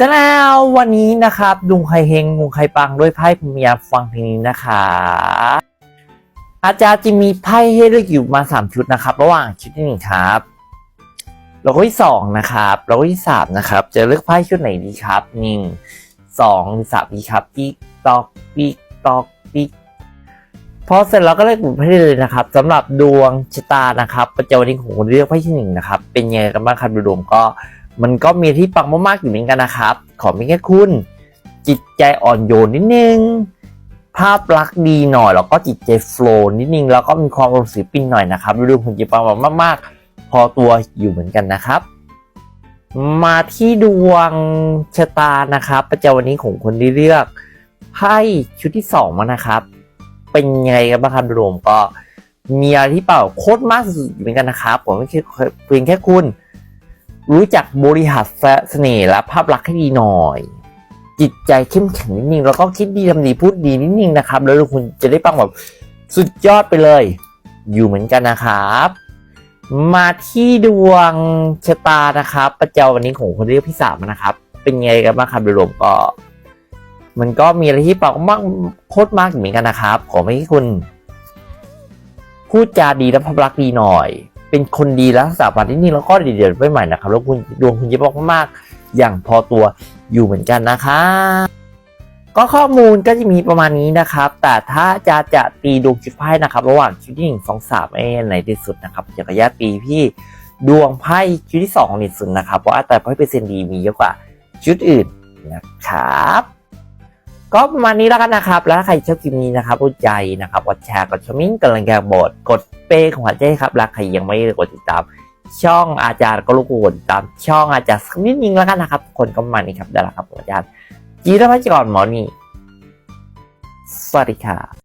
แต่แล้ววันนี้นะครับดุงไคเฮงดุงไคปังด้วยไพ่พมียฟังเพลงนี้นะคะ อาจารย์จะมีไพ่ให้เลือกอยู่มาสามชุดนะครับ ระหว่างชุดที่หนึ่งครับแล้วก็ที่สองนะครับแล้วก็ที่สามนะครับ จะเลือกไพ่ชุดไหนดีครับหนึ่งสองสามดีครับติ๊กตอกติ๊กตอกติ๊กพอเสร็จแล้วก็เลือกบุญไพ่ได้เลยนะครับสำหรับดวงชะตานะครับ ประจำวันนี้ของคนที่เลือกไพ่ที่หนึ่งนะครับ เป็นยังไงกันบ้างครับดูดวงก็ มันก็มีที่ปังมากๆอยู่เหมือนกันนะครับ ขอเพียงแค่คุณ จิตใจอ่อนโยนนิดนึง ภาพลักษณ์ดีหน่อยแล้วก็จิตใจโฟล์นิดนึงแล้วก็มีความเป็นศิลปินหน่อยนะครับดูคุณจิปังมากๆ พอตัวอยู่เหมือนกันนะครับมาที่ดวงชะตานะครับ ประจำวันนี้ของคนที่เลือกไพ่ชุดที่สองมานะครับ เป็นยังไงกันบ้างครับรวมก็มีอะไรที่เปล่าโคตรมากสุดเหมือนกันนะครับ ผมไม่ใช่เพียงแค่คุณ รู้จักบริหารเสน่ห์และภาพลักษณ์ให้ดีหน่อย จิตใจเข้มแข็งนิดนึงแล้วก็คิดดีทำดีพูดดีนิดนึงนะครับ แล้วคุณจะได้ปังแบบสุดยอดไปเลย อยู่เหมือนกันนะครับ มาที่ดวงชะตานะครับ ประจำวันนี้ของคนเลือกพี่สามนะครับ เป็นไงกันบ้างครับโดยรวมก็ มันก็มีอะไรที่ปังมากโคตรมากเหมือนกันนะครับ ขอให้คุณ พูดจาดีและภาพลักษณ์ดีหน่อย เป็นคนดีและรักษาปันที่นี่แล้วก็ดีเด่นไปใหม่นะครับ แล้วคุณดวงคุณจะบอกมากๆ อย่างพอตัวอยู่เหมือนกันนะคะก็ข้อมูลก็จะมีประมาณนี้นะครับ แต่ถ้าจะจะตีดวงจุดไพ่นะครับ ระหว่างชุดที่หนึ่งสองสามไอ้ไหนที่สุดนะครับจะขออนุญาตตีพี่ดวงไพ่ชุดที่สองนี่สุดนะครับ เพราะว่าแต่ไพ่เปอร์เซ็นต์ดีมีเยอะกว่าชุดอื่นนะครับ ก็ประมาณนี้แล้วกันนะครับ แล้วถ้าใครชอบคลิปนี้นะครับรู้ใจนะครับกดแชร์กดชมิ่งกำลังแกบดกดเป้ของหัวใจครับแล้วใครยังไม่ได้กดติดตาม ช่องอาจารย์ก็รู้กวนตามช่องอาจารย์สักนิดนึงแล้วกันนะครับ คนก็ประมาณนี้ครับได้แล้วครับอาจารย์จีรพัชกรหมอนี่สวัสดีครับ